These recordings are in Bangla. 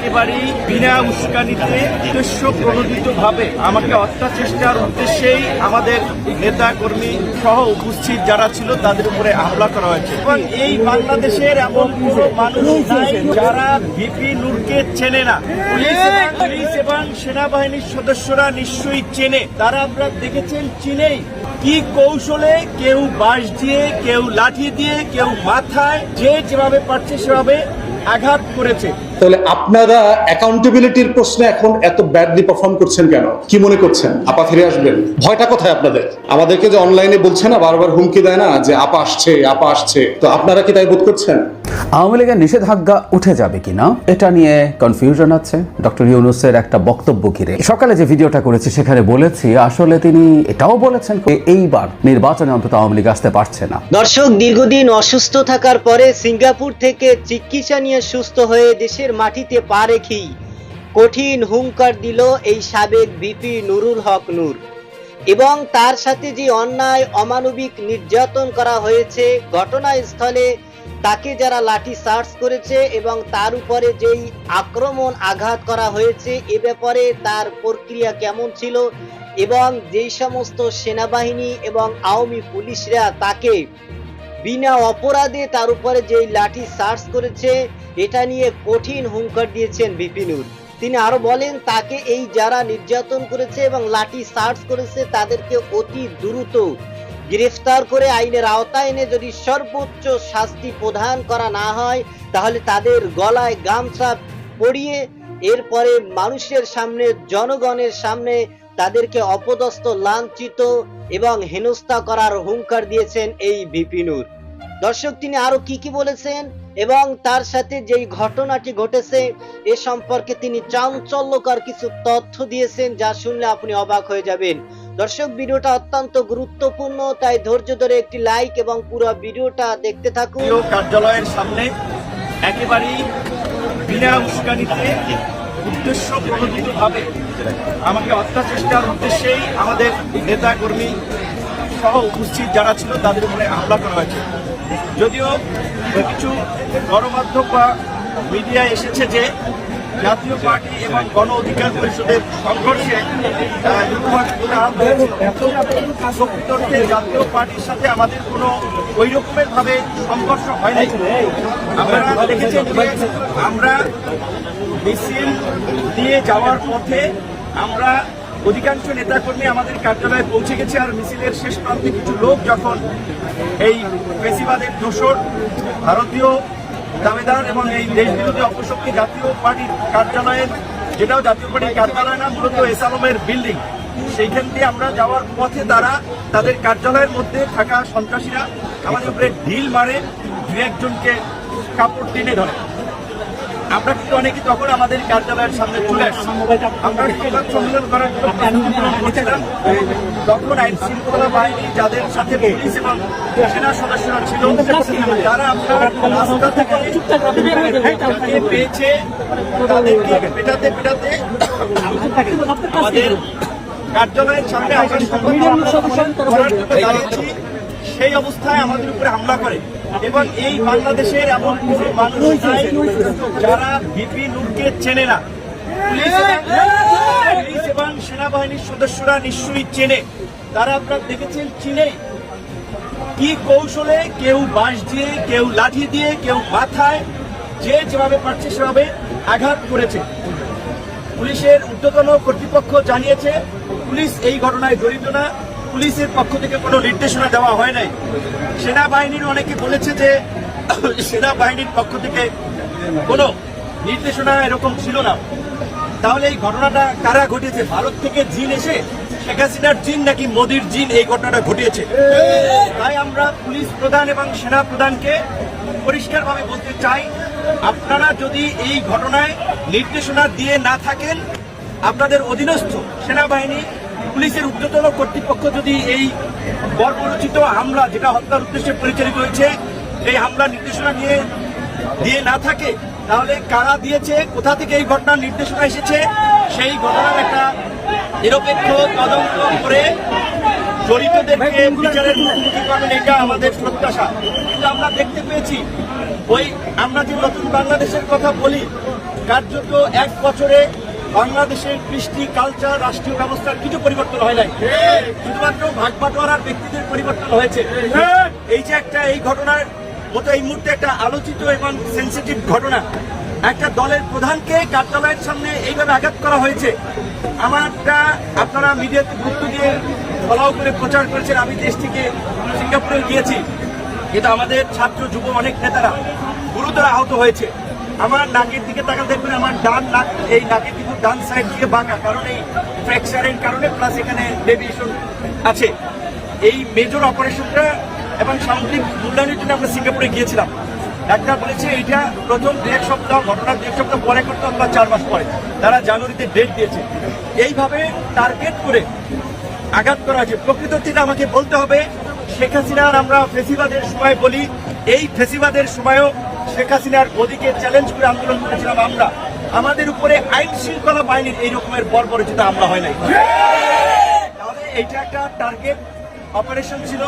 একেবারেই বিনা উস্কানিতে উদ্দেশ্য প্রণোদিত ভাবে আমাকে হত্যা চেষ্টার উদ্দেশ্যেই আমাদের নেতা কর্মী সহ উপস্থিত যারা ছিল, তাদের উপরে হামলা করা হয়েছে। এবং এই বাংলাদেশের এমন কোনো মানুষ নাই যারা ভিপি নূরকে চেনে না। পুলিশ এবং- সেনাবাহিনীর সদস্যরা নিশ্চয়ই চেনে। তারা আপনারা দেখেছেন চিনেই কি কৌশলে কেউ বাঁশ দিয়ে, কেউ লাঠি দিয়ে, কেউ মাথায় যে যেভাবে পারছে সেভাবে আঘাত করেছে। তাহলে আপনারা অ্যাকাউন্টেবিলিটির প্রশ্নে এখন এত ব্যাডলি পারফর্ম করছেন কেন? কি মনে করছেন? আপা ফিরে আসবেন। ভয়টা কোথায় আপনাদের? আমাদেরকে যে অনলাইনে বলছে না বারবার হুমকি দেয় না যে আপা আসছে আপা আসছে তো আপনারা কি তাই বোধ করছেন? আওয়ামী লীগের নিষেধাজ্ঞা উঠে যাবে কিনা এটা নিয়ে কনফিউশন আছে। ডক্টর ইউনুসের একটা বক্তব্য ঘিরে। সকালে যে ভিডিওটা করেছি সেখানে বলেছি আসলে তিনি এটাও বলেছেন এইবার নির্বাচনে অন্তত আওয়ামী লীগ আসতে পারছে না। দর্শক দীর্ঘদিন অসুস্থ থাকার পরে সিঙ্গাপুর থেকে চিকিৎসা নিয়ে সুস্থ হয়ে দেশের মাটিতে পা রেখেই কঠিন হুঙ্কার দিল এই সাবেক বিপি নুরুল হক নূর। এবং তার সাথে যে অন্যায়, অমানবিক নির্যাতন করা হয়েছে ঘটনাস্থলে, তাকে যারা লাঠি চার্জ করেছে এবং তার উপরে যেই আক্রমণ আঘাত করা হয়েছে, এ ব্যাপারে তার প্রক্রিয়া কেমন ছিল এবং যেই সমস্ত সেনাবাহিনী এবং আওয়ামী পুলিশরা তাকে বিনা অপরাধে তার উপরে যেই লাঠি সার্চ করেছে, এটা নিয়ে কঠিন হুঙ্কার দিয়েছেন বিপিনুর তিনি আরও বলেন, তাকে এই যারা নির্যাতন করেছে এবং লাঠি সার্চ করেছে, তাদেরকে অতি দ্রুত গ্রেফতার করে আইনের আওতায় এনে যদি সর্বোচ্চ শাস্তি প্রদান করা না হয়, তাহলে তাদের গলায় গামছা পরিয়ে এরপরে মানুষের সামনে, জনগণের সামনে তাদেরকে অপদস্থ, লাঞ্ছিত এবং হেনস্থা করার হুঙ্কার দিয়েছেন এই বিপিনুর দর্শক, তিনি আরও কি কি বলেছেন এবং তার সাথে যেই ঘটনাটি ঘটেছে এ সম্পর্কে তিনি চাঞ্চল্যকর কিছু তথ্য দিয়েছেন যা শুনলে আপনি অবাক হয়ে যাবেন। দর্শক, ভিডিওটা অত্যন্ত গুরুত্বপূর্ণ, তাই ধৈর্য ধরে একটি লাইক এবং পুরো ভিডিওটা দেখতে থাকুন। কার্যালয়ের সামনে একেবারেই বিনা উস্কানিতে উদ্দেশ্য প্রণোদিত ভাবে আমাকে হত্যা চেষ্টার উদ্দেশ্যেই আমাদের নেতা কর্মী সহ উপস্থিত যারা ছিল তাদের উপরে হামলা করা হয়েছে। যদিও কিছু গণমাধ্যম বা মিডিয়া এসেছে যে জাতীয় পার্টি এবং গণ অধিকার পরিষদের সংঘর্ষে প্রকৃতপক্ষে জাতীয় পার্টির সাথে আমাদের কোনো ওই রকমের ভাবে সংঘর্ষ হয় নাই। আপনারা দেখেছেন আমরা মিছিল দিয়ে যাওয়ার পথে আমরা অধিকাংশ নেতাকর্মী আমাদের কার্যালয়ে পৌঁছে গেছে আর মিছিলের শেষ প্রান্তে কিছু লোক যখন এই ফেসিবাদের দোসর ভারতীয় দাবেদার এবং এই দেশ বিরোধী অপশক্তি জাতীয় পার্টির কার্যালয়ের যেটাও জাতীয় পার্টির কার্যালয় না, মূলত এসালমের বিল্ডিং, সেইখান দিয়ে আমরা যাওয়ার পথে তারা তাদের কার্যালয়ের মধ্যে থাকা সন্ত্রাসীরা আমাদের উপরে ঢিল মারে, দু একজনকে কাপড় টেনে ধরে। আমরা কিন্তু অনেকে তখন আমাদের কার্যালয়ের সামনে চলে তখন আইন শৃঙ্খলা বাহিনী যাদের সাথে পুলিশ এবং সেনা সদস্যরা ছিল, তারা আপনার থেকে পেয়েছে। তাদেরকে পেটাতে পেটাতে আমাদের কার্যালয়ের সামনে আমরা সেই অবস্থায় আমাদের উপরে হামলা করে। এবং এই বাংলাদেশের এমন কোনো মানুষ নাই যারা ভিপি নূরকে চেনে না। পুলিশ এবং- সেনাবাহিনীর সদস্যরা নিশ্চয়ই চেনে। তারা আপনারা দেখেছেন চিনেই কি কৌশলে কেউ বাঁশ দিয়ে, কেউ লাঠি দিয়ে, কেউ মাথায় যে যেভাবে পারছে সেভাবে আঘাত করেছে। পুলিশের ঊর্ধ্বতন কর্তৃপক্ষ জানিয়েছে, পুলিশ এই ঘটনায় জড়িত না। পুলিশের পক্ষ থেকে কোনো নির্দেশনা দেওয়া হয় নাই। সেনাবাহিনীর অনেকে বলেছে যে সেনাবাহিনীর পক্ষ থেকে কোনো নির্দেশনা এরকম ছিল না। তাহলে এই ঘটনাটা কারা ঘটিয়েছে? ভারত থেকে জিন এসে শেখ হাসিনার জিন নাকি মোদির জিন এই ঘটনাটা ঘটিয়েছে? তাই আমরা পুলিশ প্রধান এবং সেনা প্রধানকে পরিষ্কারভাবে বলতে চাই, আপনারা যদি এই ঘটনায় নির্দেশনা দিয়ে না থাকেন, আপনাদের অধীনস্থ সেনাবাহিনী পুলিশের ঊর্ধ্বতন কর্তৃপক্ষ যদি এই বর্বরচিত হামলা যেটা হত্যার উদ্দেশ্যে পরিচালিত হয়েছে এই হামলা নির্দেশনা নিয়ে দিয়ে না থাকে তাহলে কারা দিয়েছে কোথা থেকে এই ঘটনার নির্দেশনা এসেছে সেই ঘটনার একটা নিরপেক্ষ তদন্ত করে জড়িতদেরকে বিচারের মুখোমুখি করবেন এটা আমাদের প্রত্যাশা। কিন্তু আমরা দেখতে পেয়েছি ওই আমরা যে নতুন বাংলাদেশের কথা বলি কার্যত এক বছরে বাংলাদেশের কৃষ্টি কালচার রাষ্ট্রীয় ব্যবস্থার কিছু পরিবর্তন হয় নাই। শুধুমাত্র ভাগ বাটোয়ারার ব্যক্তিদের পরিবর্তন হয়েছে। এই যে একটা এই ঘটনার মতো এই মুহূর্তে একটা আলোচিত এবং সেন্সিটিভ ঘটনা। একটা দলের প্রধানকে কার্যালয়ের সামনে এইভাবে আঘাত করা হয়েছে। আমারটা আপনারা মিডিয়াতে গুরুত্ব দিয়ে ফলাও করে প্রচার করেছেন। আমি দেশ থেকে সিঙ্গাপুরে গিয়েছি। কিন্তু আমাদের ছাত্র, যুব অনেক নেতারা গুরুতর আহত হয়েছে। আমার নাকের দিকে তাকালে দেখবেন আমার ডান নাক, এই নাকের দিকে ডান সাইড দিয়ে বাঁকা, কারণ এই ফ্র্যাকচারের কারণে প্লাস এখানে ডেভিয়েশন আছে। এই মেজর অপারেশনটা এবং সামগ্রিক মূল্যায়নের জন্য আমরা সিঙ্গাপুরে গিয়েছিলাম। ডাক্তার বলেছে এইটা প্রথম দু এক সপ্তাহ, ঘটনার দু এক সপ্তাহ পরে করতে অথবা চার মাস পরে। তারা জানুয়ারিতে ডেট দিয়েছে। এইভাবে টার্গেট করে আঘাত করা হয়েছে প্রকৃত অর্থে আমাকে বলতে হবে। শেখ হাসিনার আমরা ফেসিবাদের সময় বলি, এই ফেসিবাদের সময়ও শেখ হাসিনার গদিকে চ্যালেঞ্জ করে আন্দোলন করেছিলাম আমরা। আমাদের উপরে আইন শৃঙ্খলা বাহিনীর এই রকমের বর্বরচিত আমরা হয় নাই। তাহলে এটা একটা টার্গেট অপারেশন ছিল।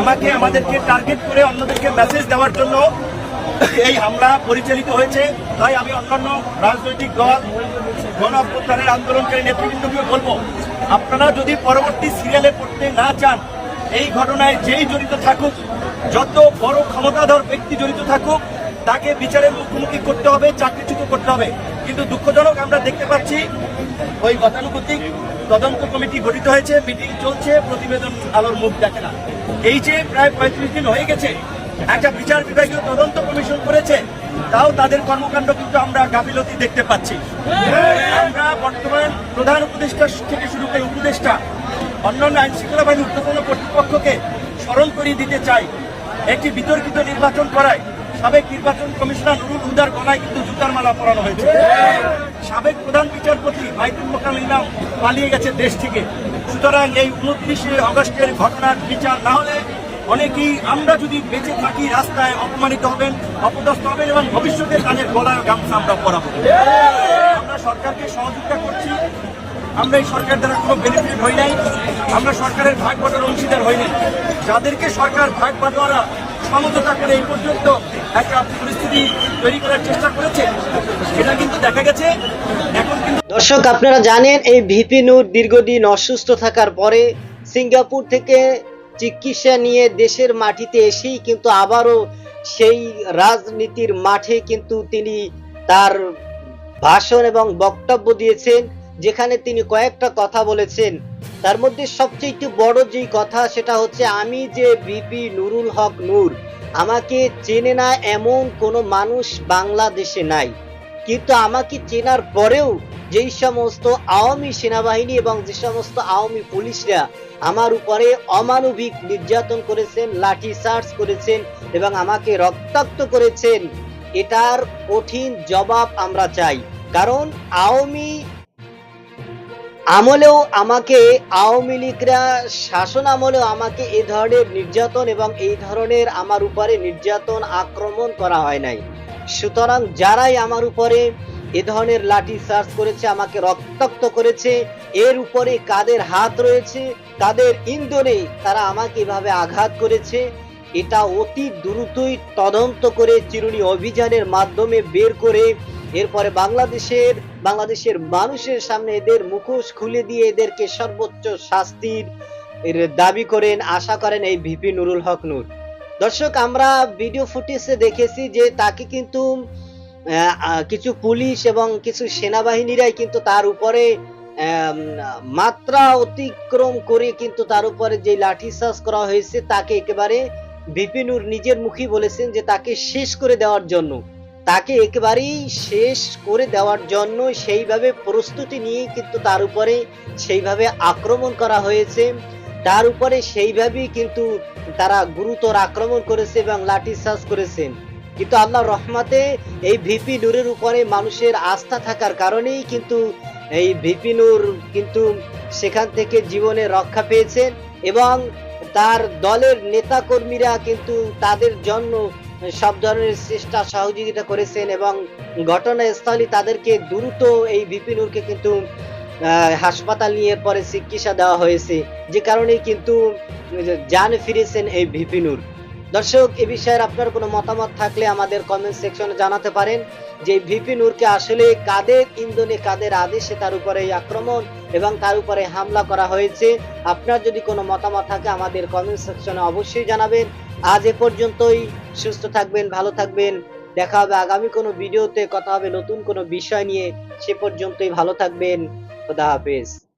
আমাকে, আমাদেরকে টার্গেট করে অন্যদেরকে মেসেজ দেওয়ার জন্য এই হামলা পরিচালিত হয়েছে। তাই আমি অন্যান্য রাজনৈতিক দল, গণ অভ্যুত্থানের আন্দোলনকারী নেতৃবৃন্দকে বলব, আপনারা যদি পরবর্তী সিরিয়ালে পড়তে না চান, এই ঘটনায় যেই জড়িত থাকুক, যত বড় ক্ষমতাধর ব্যক্তি জড়িত থাকুক তাকে বিচারের মুখোমুখি করতে হবে, চাকরিচ্যুত করতে হবে। কিন্তু দুঃখজনক আমরা দেখতে পাচ্ছি, ওই গতানুগতিক তদন্ত কমিটি গঠিত হয়েছে, মিটিং চলছে, প্রতিবেদন আলোর মুখ দেখে না। এই যে প্রায় পঁয়ত্রিশ দিন হয়ে গেছে, একটা বিচার বিভাগীয় তদন্ত কমিশন করেছে, তাও তাদের কর্মকাণ্ড কিন্তু আমরা গাফিলতি দেখতে পাচ্ছি। আমরা বর্তমান প্রধান উপদেষ্টা থেকে শুরু করে উপদেষ্টা, অন্যান্য আইন শৃঙ্খলা বাহিনীর ঊর্ধ্বতন কর্তৃপক্ষকে স্মরণ করিয়ে দিতে চাই, একটি বিতর্কিত নির্বাচন করায়। সাবেক নির্বাচন কমিশনার নুরুল হুদার গলায় কিন্তু জুতার মালা পরানো হয়েছে। সাবেক প্রধান বিচারপতি মাইতুল মোকাম ইনাম পালিয়ে গেছে দেশ থেকে। সুতরাং এই উনত্রিশে অগস্টের ঘটনার বিচার না হলে অনেকেই আমরা যদি বেঁচে থাকি, রাস্তায় অপমানিত হবেন, অপদস্থ হবেন এবং ভবিষ্যতে তাদের গলায় গামছা আমরা পরাবো। আমরা সরকারকে সহযোগিতা করছি। আমরা এই সরকার দ্বারা কোনো বেনিফিট হই নাই। আমরা সরকারের ভাগ বাটোয়ার অংশীদার হই নাই। যাদেরকে সরকার ভাগ বাটোয়ারা সমঝোতা করে এই পর্যন্ত একটা পরিস্থিতি তৈরি করার চেষ্টা করেছে। সেটা কিন্তু দেখা গেছে। এখন দর্শক, আপনারা জানেন, এই ভিপি নূর দীর্ঘদিন অসুস্থ থাকার পরে সিঙ্গাপুর থেকে চিকিৎসা নিয়ে দেশের মাটিতে এসেই কিন্তু আবারও সেই রাজনীতির মাঠে কিন্তু তিনি তার ভাষণ এবং বক্তব্য দিয়েছেন। যেখানে তিনি কয়েকটা কথা বলেছেন। তার মধ্যে সবচেয়ে বড় যেই কথা, সেটা হচ্ছে, আমি যে বিপি নুরুল হক নূর, আমাকে চেনে না এমন কোনো মানুষ বাংলাদেশে নাই। কিন্তু আমাকে চেনার পরেও যেই সমস্ত আওয়ামী সেনাবাহিনী এবং যে সমস্ত আওয়ামী পুলিশরা আমার উপরে অমানবিক নির্যাতন করেছেন, লাঠি চার্জ করেছেন এবং আমাকে রক্তাক্ত করেছেন, এটার কঠিন জবাব আমরা চাই। কারণ আওয়ামী আমলেও আমাকে আওয়ামী লীগরা, শাসন আমলেও আমাকে এই ধরনের নির্যাতন এবং এই ধরনের আমার উপরে নির্যাতন আক্রমণ করা হয় নাই। সুতরাং যারাই আমার উপরে এ ধরনের লাঠি চার্জ করেছে, আমাকে রক্তাক্ত করেছে, এর উপরে কাদের হাত রয়েছে তাদের ইন্ধনে তারা আমাকে এভাবে আঘাত করেছে, এটা অতি দ্রুতই তদন্ত করে চিরুনি অভিযানের মাধ্যমে বের করে এরপরে বাংলাদেশের বাংলাদেশের মানুষের সামনে এদের মুখোশ খুলে দিয়ে এদেরকে সর্বোচ্চ শাস্তির দাবি করেন, আশা করেন এই ভিপি নুরুল হক নূর। দর্শক, আমরা ভিডিও ফুটেজে দেখেছি যে তাকে কিন্তু কিছু পুলিশ এবং কিছু সেনাবাহিনীরাই কিন্তু তার উপরে মাত্রা অতিক্রম করে কিন্তু তার উপরে যে লাঠিচার্জ করা হয়েছে, তাকে একেবারে বিপিনুর নিজের মুখী বলেছেন যে তাকে শেষ করে দেওয়ার জন্য। তাকে একেবারেই শেষ করে দেওয়ার জন্য সেইভাবে প্রস্তুতি নিয়ে কিন্তু তার উপরে সেইভাবে আক্রমণ করা হয়েছে। তার উপরে সেইভাবেই কিন্তু তারা গুরুতর আক্রমণ করেছে এবং লাঠিচার্জ করেছেন কিন্তু আল্লাহ রহমাতে এই ভিপি নূরের উপরে মানুষের আস্থা থাকার কারণেই কিন্তু এই ভিপি নূর কিন্তু সেখান থেকে জীবনে রক্ষা পেয়েছেন এবং তার দলের নেতা কর্মীরা কিন্তু তাদের জন্য সব ধরনের চেষ্টা সহযোগিতা করেছেন এবং ঘটনাস্থলে তাদেরকে দ্রুত এই ভিপি নূরকে কিন্তু হাসপাতাল নিয়ে পরে চিকিৎসা দেওয়া হয়েছে। যে কারণে কিন্তু জান ফিরেছেন এই ভিপিনুর দর্শক, এ বিষয়ে আপনার কোনো মতামত থাকলে আমাদের কমেন্ট সেকশনে জানাতে পারেন যে ভিপি নূরকে আসলে কাদের ইন্ধনে, কাদের আদেশে তার উপরে আক্রমণ এবং তার উপরে হামলা করা হয়েছে। আপনার যদি কোনো মতামত থাকে আমাদের কমেন্ট সেকশনে অবশ্যই জানাবেন। আজ এ পর্যন্তই। সুস্থ থাকবেন, ভালো থাকবেন। দেখা হবে আগামী কোনো ভিডিওতে। কথা হবে নতুন কোনো বিষয় নিয়ে। সে পর্যন্তই ভালো থাকবেন। খোদা হাফেজ।